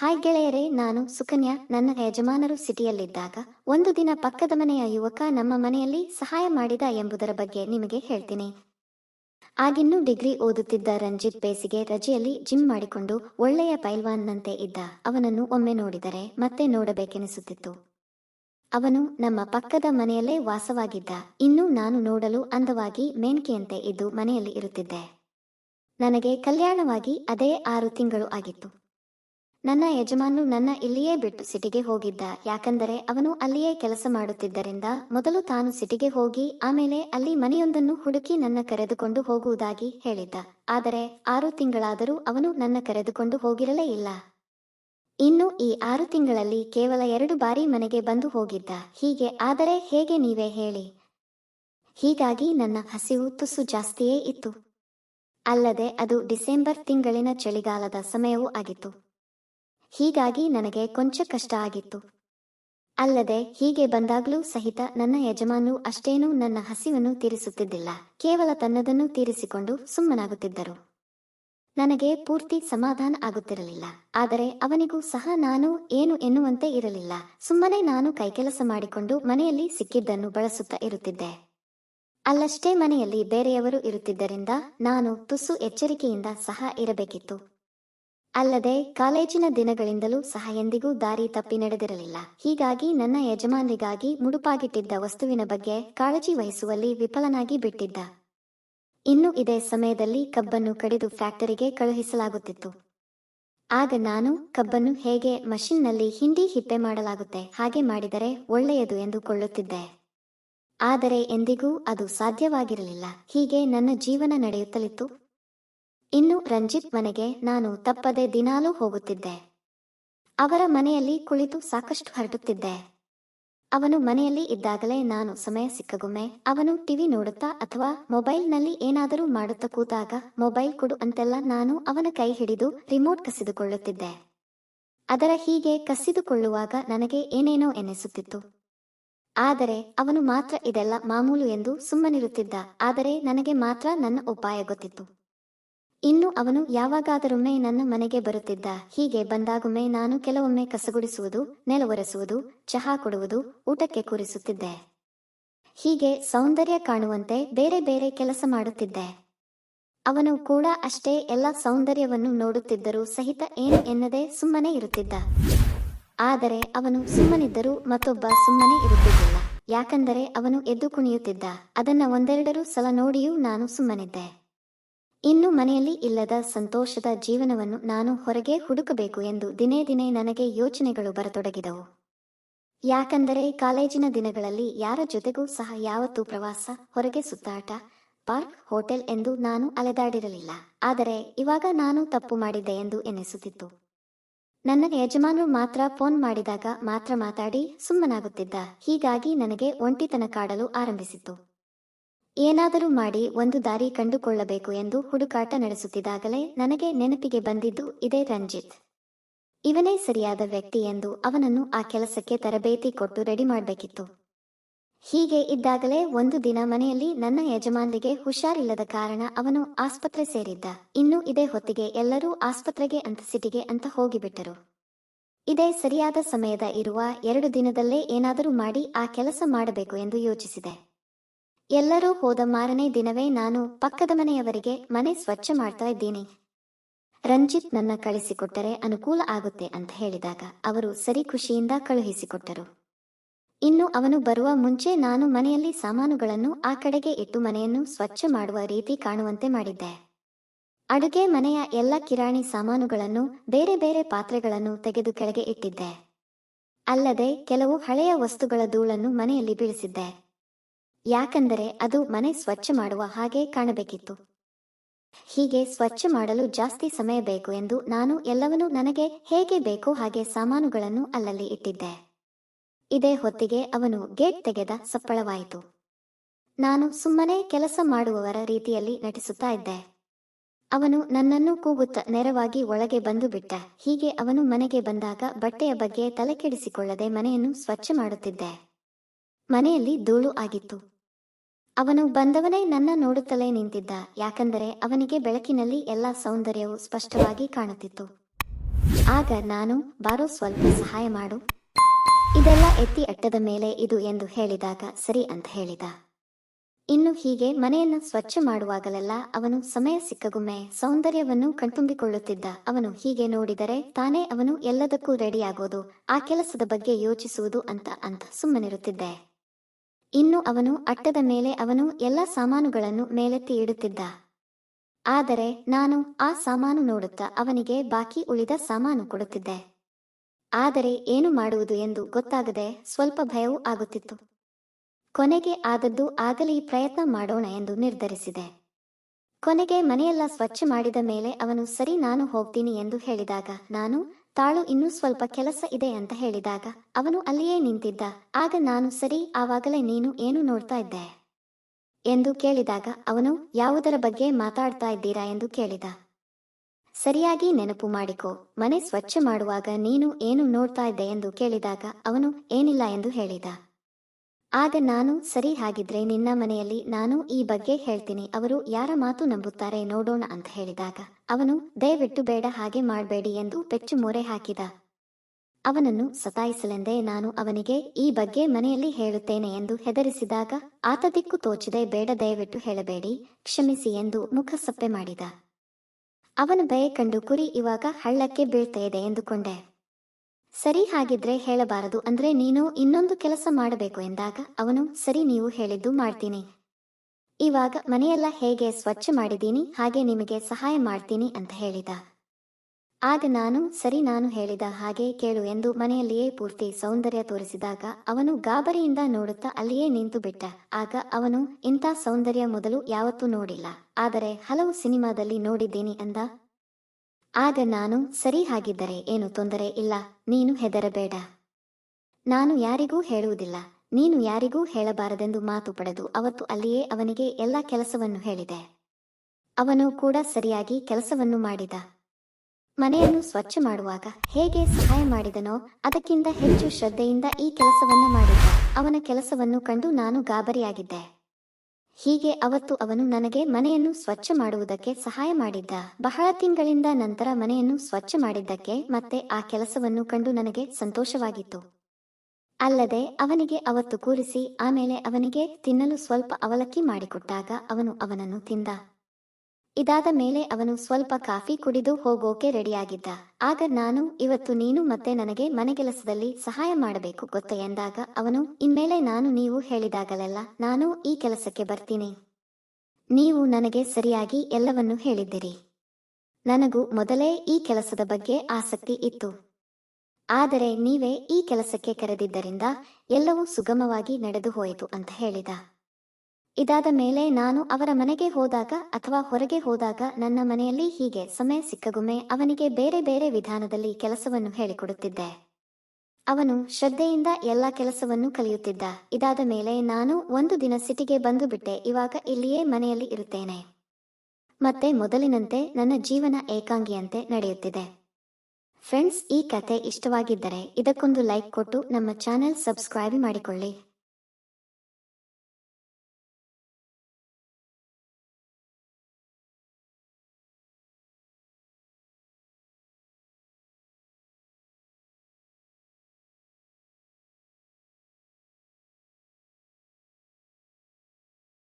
Hi ಗೆಳೆಯರೇ, ನಾನು ಸುಕನ್ಯಾ. ನನ್ನ ಯಜಮಾನರು ಸಿಟಿಯಲ್ಲಿದ್ದಾಗ ಒಂದು ದಿನ ಪಕ್ಕದ ಮನೆಯ ಯುವಕ ನಮ್ಮ ಮನೆಯಲ್ಲಿ ಸಹಾಯ ಮಾಡಿದ ಎಂಬುದರ ಬಗ್ಗೆ ನಿಮಗೆ ಹೇಳ್ತೀನಿ. ಆಗಿನ್ನೂ ಡಿಗ್ರಿ ಓದುತ್ತಿದ್ದ ರಂಜಿತ್ ಬೇಸಿಗೆ ರಜೆಯಲ್ಲಿ ಜಿಮ್ ಮಾಡಿಕೊಂಡು ಒಳ್ಳೆಯ ಪೈಲ್ವಾನ್ನಂತೆ ಇದ್ದ ಅವನನ್ನು ಒಮ್ಮೆ ನೋಡಿದರೆ ಮತ್ತೆ ನೋಡಬೇಕೆನಿಸುತ್ತಿತ್ತು. ಅವನು ನಮ್ಮ ಪಕ್ಕದ ಮನೆಯಲ್ಲೇ ವಾಸವಾಗಿದ್ದ. ಇನ್ನೂ ನಾನು ನೋಡಲು ಅಂದವಾಗಿ ಮೇನ್ಕೆಯಂತೆ ಇದ್ದು ಮನೆಯಲ್ಲಿ ಇರುತ್ತಿದ್ದೆ. ನನಗೆ ಕಲ್ಯಾಣವಾಗಿ ಅದೇ ಆರು ತಿಂಗಳು ಆಗಿತ್ತು. ನನ್ನ ಯಜಮಾನು ನನ್ನ ಇಲ್ಲಿಯೇ ಬಿಟ್ಟು ಸಿಟಿಗೆ ಹೋಗಿದ್ದ. ಯಾಕಂದರೆ ಅವನು ಅಲ್ಲಿಯೇ ಕೆಲಸ ಮಾಡುತ್ತಿದ್ದರಿಂದ ಮೊದಲು ತಾನು ಸಿಟಿಗೆ ಹೋಗಿ, ಆಮೇಲೆ ಅಲ್ಲಿ ಮನೆಯೊಂದನ್ನು ಹುಡುಕಿ ನನ್ನ ಕರೆದುಕೊಂಡು ಹೋಗುವುದಾಗಿ ಹೇಳಿದ್ದ. ಆದರೆ ಆರು ತಿಂಗಳಾದರೂ ಅವನು ನನ್ನ ಕರೆದುಕೊಂಡು ಹೋಗಿರಲೇ ಇಲ್ಲ. ಇನ್ನು ಈ ಆರು ತಿಂಗಳಲ್ಲಿ ಕೇವಲ ಎರಡು ಬಾರಿ ಮನೆಗೆ ಬಂದು ಹೋಗಿದ್ದ. ಹೀಗೆ ಆದರೆ ಹೇಗೆ ನೀವೇ ಹೇಳಿ? ಹೀಗಾಗಿ ನನ್ನ ಹಸಿವು ತುಸು ಜಾಸ್ತಿಯೇ ಇತ್ತು. ಅಲ್ಲದೆ ಅದು ಡಿಸೆಂಬರ್ ತಿಂಗಳಿನ ಚಳಿಗಾಲದ ಸಮಯವೂ ಆಗಿತ್ತು. ಹೀಗಾಗಿ ನನಗೆ ಕೊಂಚ ಕಷ್ಟ ಆಗಿತ್ತು. ಅಲ್ಲದೆ ಹೀಗೆ ಬಂದಾಗಲೂ ಸಹಿತ ನನ್ನ ಯಜಮಾನು ಅಷ್ಟೇನೂ ನನ್ನ ಹಸಿವನ್ನು ತೀರಿಸುತ್ತಿದ್ದಿಲ್ಲ. ಕೇವಲ ತನ್ನದನ್ನು ತೀರಿಸಿಕೊಂಡು ಸುಮ್ಮನಾಗುತ್ತಿದ್ದರು. ನನಗೆ ಪೂರ್ತಿ ಸಮಾಧಾನ ಆಗುತ್ತಿರಲಿಲ್ಲ. ಆದರೆ ಅವನಿಗೂ ಸಹ ನಾನು ಏನು ಎನ್ನುವಂತೆ ಇರಲಿಲ್ಲ. ಸುಮ್ಮನೆ ನಾನು ಕೈಕೆಲಸ ಮಾಡಿಕೊಂಡು ಮನೆಯಲ್ಲಿ ಸಿಕ್ಕಿದ್ದನ್ನು ಬಳಸುತ್ತಾ ಇರುತ್ತಿದ್ದೆ. ಅಲ್ಲಷ್ಟೇ ಮನೆಯಲ್ಲಿ ಬೇರೆಯವರು ಇರುತ್ತಿದ್ದರಿಂದ ನಾನು ತುಸು ಎಚ್ಚರಿಕೆಯಿಂದ ಸಹ ಇರಬೇಕಿತ್ತು. ಅಲ್ಲದೆ ಕಾಲೇಜಿನ ದಿನಗಳಿಂದಲೂ ಸಹ ಎಂದಿಗೂ ದಾರಿ ತಪ್ಪಿ ನಡೆದಿರಲಿಲ್ಲ. ಹೀಗಾಗಿ ನನ್ನ ಯಜಮಾನರಿಗಾಗಿ ಮುಡುಪಾಗಿಟ್ಟಿದ್ದ ವಸ್ತುವಿನ ಬಗ್ಗೆ ಕಾಳಜಿ ವಹಿಸುವಲ್ಲಿ ವಿಫಲನಾಗಿ ಬಿಟ್ಟಿದ್ದ. ಇನ್ನು ಇದೇ ಸಮಯದಲ್ಲಿ ಕಬ್ಬನ್ನು ಕಡಿದು ಫ್ಯಾಕ್ಟರಿಗೆ ಕಳುಹಿಸಲಾಗುತ್ತಿತ್ತು. ಆಗ ನಾನು ಕಬ್ಬನ್ನು ಹೇಗೆ ಮಷಿನ್ನಲ್ಲಿ ಹಿಂಡಿ ಹಿಪ್ಪೆ ಮಾಡಲಾಗುತ್ತೆ, ಹಾಗೆ ಮಾಡಿದರೆ ಒಳ್ಳೆಯದು ಎಂದುಕೊಳ್ಳುತ್ತಿದ್ದೆ. ಆದರೆ ಎಂದಿಗೂ ಅದು ಸಾಧ್ಯವಾಗಿರಲಿಲ್ಲ. ಹೀಗೆ ನನ್ನ ಜೀವನ ನಡೆಯುತ್ತಲಿತ್ತು. ಇನ್ನು ರಂಜಿತ್ ಮನೆಗೆ ನಾನು ತಪ್ಪದೆ ದಿನಾಲೂ ಹೋಗುತ್ತಿದ್ದೆ. ಅವರ ಮನೆಯಲ್ಲಿ ಕುಳಿತು ಸಾಕಷ್ಟು ಹರಡುತ್ತಿದ್ದೆ. ಅವನು ಮನೆಯಲ್ಲಿ ಇದ್ದಾಗಲೇ ನಾನು ಸಮಯ ಸಿಕ್ಕಗೊಮ್ಮೆ ಅವನು ಟಿವಿ ನೋಡುತ್ತಾ ಅಥವಾ ಮೊಬೈಲ್ನಲ್ಲಿ ಏನಾದರೂ ಮಾಡುತ್ತಾ ಕೂತಾಗ ಮೊಬೈಲ್ ಕೊಡು ಅಂತೆಲ್ಲ ನಾನು ಅವನ ಕೈ ಹಿಡಿದು ರಿಮೋಟ್ ಕಸಿದುಕೊಳ್ಳುತ್ತಿದ್ದೆ. ಅದರ ಹೀಗೆ ಕಸಿದುಕೊಳ್ಳುವಾಗ ನನಗೆ ಏನೇನೋ ಎನಿಸುತ್ತಿತ್ತು. ಆದರೆ ಅವನು ಮಾತ್ರ ಇದೆಲ್ಲ ಮಾಮೂಲು ಎಂದು ಸುಮ್ಮನಿರುತ್ತಿದ್ದ. ಆದರೆ ನನಗೆ ಮಾತ್ರ ನನ್ನ ಉಪಾಯ ಗೊತ್ತಿತ್ತು. ಇನ್ನು ಅವನು ಯಾವಾಗಾದರೊಮ್ಮೆ ನನ್ನ ಮನೆಗೆ ಬರುತ್ತಿದ್ದ. ಹೀಗೆ ಬಂದಾಗೊಮ್ಮೆ ನಾನು ಕೆಲವೊಮ್ಮೆ ಕಸಗುಡಿಸುವುದು ನೆಲ ಒರೆಸುವುದು ಚಹಾ ಕೊಡುವುದು, ಊಟಕ್ಕೆ ಕೂರಿಸುತ್ತಿದ್ದೆ. ಹೀಗೆ ಸೌಂದರ್ಯ ಕಾಣುವಂತೆ ಬೇರೆ ಬೇರೆ ಕೆಲಸ ಮಾಡುತ್ತಿದ್ದೆ. ಅವನು ಕೂಡ ಅಷ್ಟೇ ಎಲ್ಲ ಸೌಂದರ್ಯವನ್ನು ನೋಡುತ್ತಿದ್ದರೂ ಸಹಿತ ಏನು ಎನ್ನದೆ ಸುಮ್ಮನೆ ಇರುತ್ತಿದ್ದ. ಆದರೆ ಅವನು ಸುಮ್ಮನಿದ್ದರೂ ಮತ್ತೊಬ್ಬ ಸುಮ್ಮನೆ ಇರುತ್ತಿದ್ದಿಲ್ಲ. ಯಾಕಂದರೆ ಅವನು ಎದ್ದು ಕುಣಿಯುತ್ತಿದ್ದ. ಅದನ್ನ ಒಂದೆರಡರೂ ಸಲ ನೋಡಿಯೂ ನಾನು ಸುಮ್ಮನಿದ್ದೆ. ಇನ್ನು ಮನೆಯಲ್ಲಿ ಇಲ್ಲದ ಸಂತೋಷದ ಜೀವನವನ್ನು ನಾನು ಹೊರಗೆ ಹುಡುಕಬೇಕು ಎಂದು ದಿನೇ ದಿನೇ ನನಗೆ ಯೋಚನೆಗಳು ಬರತೊಡಗಿದವು. ಯಾಕಂದರೆ ಕಾಲೇಜಿನ ದಿನಗಳಲ್ಲಿ ಯಾರ ಜೊತೆಗೂ ಸಹ ಯಾವತ್ತೂ ಪ್ರವಾಸ, ಹೊರಗೆ ಸುತ್ತಾಟ, ಪಾರ್ಕ್, ಹೋಟೆಲ್ ಎಂದು ನಾನು ಅಲೆದಾಡಿರಲಿಲ್ಲ. ಆದರೆ ಇವಾಗ ನಾನು ತಪ್ಪು ಮಾಡಿದ್ದೆ ಎಂದು ಎನಿಸುತ್ತಿತ್ತು. ನನ್ನ ಯಜಮಾನರು ಮಾತ್ರ ಫೋನ್ ಮಾಡಿದಾಗ ಮಾತ್ರ ಮಾತಾಡಿ ಸುಮ್ಮನಾಗುತ್ತಿದ್ದ. ಹೀಗಾಗಿ ನನಗೆ ಒಂಟಿತನ ಕಾಡಲು ಆರಂಭಿಸಿತು ಏನಾದರೂ ಮಾಡಿ ಒಂದು ದಾರಿ ಕಂಡುಕೊಳ್ಳಬೇಕು ಎಂದು ಹುಡುಕಾಟ ನಡೆಸುತ್ತಿದ್ದಾಗಲೇ ನನಗೆ ನೆನಪಿಗೆ ಬಂದಿದ್ದು ಇದೇ ರಂಜಿತ್. ಇವನೇ ಸರಿಯಾದ ವ್ಯಕ್ತಿ ಎಂದು ಅವನನ್ನು ಆ ಕೆಲಸಕ್ಕೆ ತರಬೇತಿ ಕೊಟ್ಟು ರೆಡಿ ಮಾಡಬೇಕಿತ್ತು. ಹೀಗೆ ಇದ್ದಾಗಲೇ ಒಂದು ದಿನ ಮನೆಯಲ್ಲಿ ನನ್ನ ಯಜಮಾನರಿಗೆ ಹುಷಾರಿಲ್ಲದ ಕಾರಣ ಅವನು ಆಸ್ಪತ್ರೆ ಸೇರಿದ್ದ. ಇನ್ನು ಇದೇ ಹೊತ್ತಿಗೆ ಎಲ್ಲರೂ ಆಸ್ಪತ್ರೆಗೆ ಅಂತ ಸಿಟಿಗೆ ಅಂತ ಹೋಗಿಬಿಟ್ಟರು. ಇದೇ ಸರಿಯಾದ ಸಮಯದ ಇರುವ ಎರಡು ದಿನದಲ್ಲೇ ಏನಾದರೂ ಮಾಡಿ ಆ ಕೆಲಸ ಮಾಡಬೇಕು ಎಂದು ಯೋಚಿಸಿದೆ. ಎಲ್ಲರೂ ಹೋದ ಮಾರನೇ ದಿನವೇ ನಾನು ಪಕ್ಕದ ಮನೆಯವರಿಗೆ ಮನೆ ಸ್ವಚ್ಛ ಮಾಡ್ತಾ ಇದ್ದೀನಿ. ರಂಜಿತ್ ನನ್ನ ಕಳಿಸಿಕೊಟ್ಟರೆ ಅನುಕೂಲ ಆಗುತ್ತೆ ಅಂತ ಹೇಳಿದಾಗ ಅವರು ಸರಿ ಖುಷಿಯಿಂದ ಕಳುಹಿಸಿಕೊಟ್ಟರು. ಇನ್ನು ಅವನು ಬರುವ ಮುಂಚೆ ನಾನು ಮನೆಯಲ್ಲಿ ಸಾಮಾನುಗಳನ್ನು ಆ ಕಡೆಗೆ ಇಟ್ಟು ಮನೆಯನ್ನು ಸ್ವಚ್ಛ ಮಾಡುವ ರೀತಿ ಕಾಣುವಂತೆ ಮಾಡಿದ್ದೆ. ಅಡುಗೆ ಮನೆಯ ಎಲ್ಲ ಕಿರಾಣಿ ಸಾಮಾನುಗಳನ್ನು ಬೇರೆ ಬೇರೆ ಪಾತ್ರೆಗಳನ್ನು ತೆಗೆದು ಕೆಳಗೆ ಇಟ್ಟಿದ್ದೆ. ಅಲ್ಲದೆ ಕೆಲವು ಹಳೆಯ ವಸ್ತುಗಳ ಧೂಳನ್ನು ಮನೆಯಲ್ಲಿ ಬೀಳಿಸಿದ್ದೆ. ಯಾಕಂದರೆ ಅದು ಮನೆ ಸ್ವಚ್ಛ ಮಾಡುವ ಹಾಗೆ ಕಾಣಬೇಕಿತ್ತು. ಹೀಗೆ ಸ್ವಚ್ಛ ಮಾಡಲು ಜಾಸ್ತಿ ಸಮಯ ಬೇಕು ಎಂದು ನಾನು ಎಲ್ಲವನ್ನೂ ನನಗೆ ಹೇಗೆ ಬೇಕೋ ಹಾಗೆ ಸಾಮಾನುಗಳನ್ನು ಅಲ್ಲಲ್ಲಿ ಇಟ್ಟಿದ್ದೆ. ಇದೇ ಹೊತ್ತಿಗೆ ಅವನು ಗೇಟ್ ತೆಗೆದ ಸಪ್ಪಳವಾಯಿತು. ನಾನು ಸುಮ್ಮನೆ ಕೆಲಸ ಮಾಡುವವರ ರೀತಿಯಲ್ಲಿ ನಟಿಸುತ್ತಾ ಇದ್ದೆ. ಅವನು ನನ್ನನ್ನು ಕೂಗುತ್ತ ನೆರವಾಗಿ ಒಳಗೆ ಬಂದು ಬಿಟ್ಟ. ಹೀಗೆ ಅವನು ಮನೆಗೆ ಬಂದಾಗ ಬಟ್ಟೆಯ ಬಗ್ಗೆ ತಲೆಕೆಡಿಸಿಕೊಳ್ಳದೆ ಮನೆಯನ್ನು ಸ್ವಚ್ಛ ಮಾಡುತ್ತಿದ್ದೆ. ಮನೆಯಲ್ಲಿ ಧೂಳು ಆಗಿತ್ತು. ಅವನು ಬಂದವನೇ ನನ್ನ ನೋಡುತ್ತಲೇ ನಿಂತಿದ್ದ, ಯಾಕಂದರೆ ಅವನಿಗೆ ಬೆಳಕಿನಲ್ಲಿ ಎಲ್ಲ ಸೌಂದರ್ಯವು ಸ್ಪಷ್ಟವಾಗಿ ಕಾಣುತ್ತಿತ್ತು. ಆಗ ನಾನು, ಬಾರೋ ಸ್ವಲ್ಪ ಸಹಾಯ ಮಾಡು. ಇದೆಲ್ಲ ಎತ್ತಿ ಅಟ್ಟದ ಮೇಲೆ ಇದು ಎಂದು ಹೇಳಿದಾಗ, ಸರಿ ಅಂತ ಹೇಳಿದ. ಇನ್ನು ಹೀಗೆ ಮನೆಯನ್ನು ಸ್ವಚ್ಛ ಮಾಡುವಾಗಲೆಲ್ಲ ಅವನು ಸಮಯ ಸಿಕ್ಕಗೊಮ್ಮೆ ಸೌಂದರ್ಯವನ್ನು ಕಣ್ತುಂಬಿಕೊಳ್ಳುತ್ತಿದ್ದ. ಅವನು ಹೀಗೆ ನೋಡಿದರೆ ತಾನೇ ಅವನು ಎಲ್ಲದಕ್ಕೂ ರೆಡಿಯಾಗೋದು, ಆ ಕೆಲಸದ ಬಗ್ಗೆ ಯೋಚಿಸುವುದು ಅಂತ ಅಂತ ಸುಮ್ಮನಿರುತ್ತಿದ್ದೆ. ಇನ್ನು ಅವನು ಅಟ್ಟದ ಮೇಲೆ ಅವನು ಎಲ್ಲ ಸಾಮಾನುಗಳನ್ನು ಮೇಲೆತ್ತಿ ಇಡುತ್ತಿದ್ದ. ಆದರೆ ನಾನು ಆ ಸಾಮಾನು ನೋಡುತ್ತಾ ಅವನಿಗೆ ಬಾಕಿ ಉಳಿದ ಸಾಮಾನು ಕೊಡುತ್ತಿದ್ದೆ. ಆದರೆ ಏನು ಮಾಡುವುದು ಎಂದು ಗೊತ್ತಾಗದೆ ಸ್ವಲ್ಪ ಭಯವೂ ಆಗುತ್ತಿತ್ತು. ಕೊನೆಗೆ ಆದದ್ದು ಆಗಲಿ ಪ್ರಯತ್ನ ಮಾಡೋಣ ಎಂದು ನಿರ್ಧರಿಸಿದೆ. ಕೊನೆಗೆ ಮನೆಯೆಲ್ಲ ಸ್ವಚ್ಛ ಮಾಡಿದ ಮೇಲೆ ಅವನು ಸರಿ ನಾನು ಹೋಗ್ತೀನಿ ಎಂದು ಹೇಳಿದಾಗ ನಾನು ತಾಳು ಇನ್ನೂ ಸ್ವಲ್ಪ ಕೆಲಸ ಇದೆ ಅಂತ ಹೇಳಿದಾಗ ಅವನು ಅಲ್ಲಿಯೇ ನಿಂತಿದ್ದ. ಆಗ ನಾನು, ಸರಿ, ಆವಾಗಲೇ ನೀನು ಏನು ನೋಡ್ತಾ ಇದ್ದೆ? ಎಂದು ಕೇಳಿದಾಗ ಅವನು, ಯಾವುದರ ಬಗ್ಗೆ ಮಾತಾಡ್ತಾ ಇದ್ದೀರಾ ಎಂದು ಕೇಳಿದ. ಸರಿಯಾಗಿ ನೆನಪು ಮಾಡಿಕೊ, ಮನೆ ಸ್ವಚ್ಛ ಮಾಡುವಾಗ ನೀನು ಏನು ನೋಡ್ತಾ ಇದ್ದೆ ಎಂದು ಕೇಳಿದಾಗ ಅವನು, ಏನಿಲ್ಲ ಎಂದು ಹೇಳಿದ. ಆಗ ನಾನು, ಸರಿ ಹಾಗಿದ್ರೆ ನಿನ್ನ ಮನೆಯಲ್ಲಿ ನಾನು ಈ ಬಗ್ಗೆ ಹೇಳ್ತೀನಿ. ಅವರು ಯಾರ ಮಾತು ನಂಬುತ್ತಾರೆ ನೋಡೋಣ ಅಂತ ಹೇಳಿದಾಗ, ಅವನು, ದಯವಿಟ್ಟು ಬೇಡ, ಹಾಗೆ ಮಾಡಬೇಡಿ ಎಂದು ಪೆಚ್ಚು ಮೊರೆ ಹಾಕಿದ. ಅವನನ್ನು ಸತಾಯಿಸಲೆಂದೇ ನಾನು ಅವನಿಗೆ ಈ ಬಗ್ಗೆ ಮನೆಯಲ್ಲಿ ಹೇಳುತ್ತೇನೆ ಎಂದು ಹೆದರಿಸಿದಾಗ, ಆತ ದಿಕ್ಕು ತೋಚದೆ, ಬೇಡ, ದಯವಿಟ್ಟು ಹೇಳಬೇಡಿ, ಕ್ಷಮಿಸಿ ಎಂದು ಮುಖ ಸಪ್ಪೆ ಮಾಡಿದ. ಅವನ ಭಯ ಕಂಡು ಕುರಿ ಇವಾಗ ಹಳ್ಳಕ್ಕೆ ಬೀಳ್ತಾ ಇದೆ ಎಂದುಕೊಂಡೆ. ಸರಿ ಹಾಗಿದ್ರೆ ಹೇಳಬಾರದು ಅಂದ್ರೆ ನೀನು ಇನ್ನೊಂದು ಕೆಲಸ ಮಾಡಬೇಕು ಎಂದಾಗ ಅವನು, ಸರಿ, ನೀವು ಹೇಳಿದ್ದು ಮಾಡ್ತೀನಿ. ಇವಾಗ ಮನೆಯೆಲ್ಲ ಹೇಗೆ ಸ್ವಚ್ಛ ಮಾಡಿದ್ದೀನಿ, ಹಾಗೆ ನಿಮಗೆ ಸಹಾಯ ಮಾಡ್ತೀನಿ ಅಂತ ಹೇಳಿದ. ಆಗ ನಾನು, ಸರಿ, ನಾನು ಹೇಳಿದ ಹಾಗೆ ಕೇಳು ಎಂದು ಮನೆಯಲ್ಲಿಯೇ ಪೂರ್ತಿ ಸೌಂದರ್ಯ ತೋರಿಸಿದಾಗ ಅವನು ಗಾಬರಿಯಿಂದ ನೋಡುತ್ತಾ ಅಲ್ಲಿಯೇ ನಿಂತು ಬಿಟ್ಟ. ಆಗ ಅವನು, ಇಂಥ ಸೌಂದರ್ಯ ಮೊದಲು ಯಾವತ್ತೂ ನೋಡಿಲ್ಲ. ಆದರೆ ಹಲವು ಸಿನಿಮಾದಲ್ಲಿ ನೋಡಿದ್ದೀನಿ ಅಂದ. ಆಗ ನಾನು, ಸರಿ ಹಾಗಿದ್ದರೆ ಏನು ತೊಂದರೆ ಇಲ್ಲ, ನೀನು ಹೆದರಬೇಡ. ನಾನು ಯಾರಿಗೂ ಹೇಳುವುದಿಲ್ಲ, ನೀನು ಯಾರಿಗೂ ಹೇಳಬಾರದೆಂದು ಮಾತು ಪಡೆದು ಅವತ್ತು ಅಲ್ಲಿಯೇ ಅವನಿಗೆ ಎಲ್ಲ ಕೆಲಸವನ್ನು ಹೇಳಿದೆ. ಅವನು ಕೂಡ ಸರಿಯಾಗಿ ಕೆಲಸವನ್ನು ಮಾಡಿದ. ಮನೆಯನ್ನು ಸ್ವಚ್ಛ ಮಾಡುವಾಗ ಹೇಗೆ ಸಹಾಯ ಮಾಡಿದನೋ ಅದಕ್ಕಿಂತ ಹೆಚ್ಚು ಶ್ರದ್ಧೆಯಿಂದ ಈ ಕೆಲಸವನ್ನು ಮಾಡಿದ. ಅವನ ಕೆಲಸವನ್ನು ಕಂಡು ನಾನು ಗಾಬರಿಯಾಗಿದ್ದೆ. ಹೀಗೆ ಅವತ್ತು ಅವನು ನನಗೆ ಮನೆಯನ್ನು ಸ್ವಚ್ಛ ಮಾಡುವುದಕ್ಕೆ ಸಹಾಯ ಮಾಡಿದ್ದ. ಬಹಳ ತಿಂಗಳಿಂದ ನಂತರ ಮನೆಯನ್ನು ಸ್ವಚ್ಛ ಮಾಡಿದ್ದಕ್ಕೆ ಮತ್ತೆ ಆ ಕೆಲಸವನ್ನು ಕಂಡು ನನಗೆ ಸಂತೋಷವಾಗಿತ್ತು. ಅಲ್ಲದೆ ಅವನಿಗೆ ಅವತ್ತು ಕೂರಿಸಿ, ಆಮೇಲೆ ಅವನಿಗೆ ತಿನ್ನಲು ಸ್ವಲ್ಪ ಅವಲಕ್ಕಿ ಮಾಡಿಕೊಟ್ಟಾಗ ಅವನು ಅವನನ್ನು ತಿಂದ. ಇದಾದ ಮೇಲೆ ಅವನು ಸ್ವಲ್ಪ ಕಾಫಿ ಕುಡಿದು ಹೋಗೋಕೆ ರೆಡಿಯಾಗಿದ್ದ. ಆಗ ನಾನು, ಇವತ್ತು ನೀನು ಮತ್ತೆ ನನಗೆ ಮನೆ ಕೆಲಸದಲ್ಲಿ ಸಹಾಯ ಮಾಡಬೇಕು ಗೊತ್ತ? ಎಂದಾಗ ಅವನು, ಇನ್ಮೇಲೆ ನಾನು ನೀವು ಹೇಳಿದಾಗಲೆಲ್ಲ ನಾನು ಈ ಕೆಲಸಕ್ಕೆ ಬರ್ತೀನಿ. ನೀವು ನನಗೆ ಸರಿಯಾಗಿ ಎಲ್ಲವನ್ನೂ ಹೇಳಿದ್ದೀರಿ. ನನಗೂ ಮೊದಲೇ ಈ ಕೆಲಸದ ಬಗ್ಗೆ ಆಸಕ್ತಿ ಇತ್ತು. ಆದರೆ ನೀವೇ ಈ ಕೆಲಸಕ್ಕೆ ಕರೆದಿದ್ದರಿಂದ ಎಲ್ಲವೂ ಸುಗಮವಾಗಿ ನಡೆದು ಹೋಯಿತು ಅಂತ ಹೇಳಿದ. ಇದಾದ ಮೇಲೆ ನಾನು ಅವರ ಮನೆಗೆ ಹೋದಾಗ ಅಥವಾ ಹೊರಗೆ ಹೋದಾಗ ನನ್ನ ಮನೆಯಲ್ಲಿ ಹೀಗೆ ಸಮಯ ಸಿಕ್ಕಗೊಮ್ಮೆ ಅವನಿಗೆ ಬೇರೆ ಬೇರೆ ವಿಧಾನದಲ್ಲಿ ಕೆಲಸವನ್ನು ಹೇಳಿಕೊಡುತ್ತಿದ್ದೆ. ಅವನು ಶ್ರದ್ಧೆಯಿಂದ ಎಲ್ಲ ಕೆಲಸವನ್ನು ಕಲಿಯುತ್ತಿದ್ದ. ಇದಾದ ಮೇಲೆ ನಾನು ಒಂದು ದಿನ ಸಿಟಿಗೆ ಬಂದು ಬಿಟ್ಟೆ. ಇವಾಗ ಇಲ್ಲಿಯೇ ಮನೆಯಲ್ಲಿ ಇರುತ್ತೇನೆ. ಮತ್ತೆ ಮೊದಲಿನಂತೆ ನನ್ನ ಜೀವನ ಏಕಾಂಗಿಯಂತೆ ನಡೆಯುತ್ತಿದೆ. ಫ್ರೆಂಡ್ಸ್, ಈ ಕತೆ ಇಷ್ಟವಾಗಿದ್ದರೆ ಇದಕ್ಕೊಂದು ಲೈಕ್ ಕೊಟ್ಟು ನಮ್ಮ ಚಾನೆಲ್ ಸಬ್ಸ್ಕ್ರೈಬ್ ಮಾಡಿಕೊಳ್ಳಿ.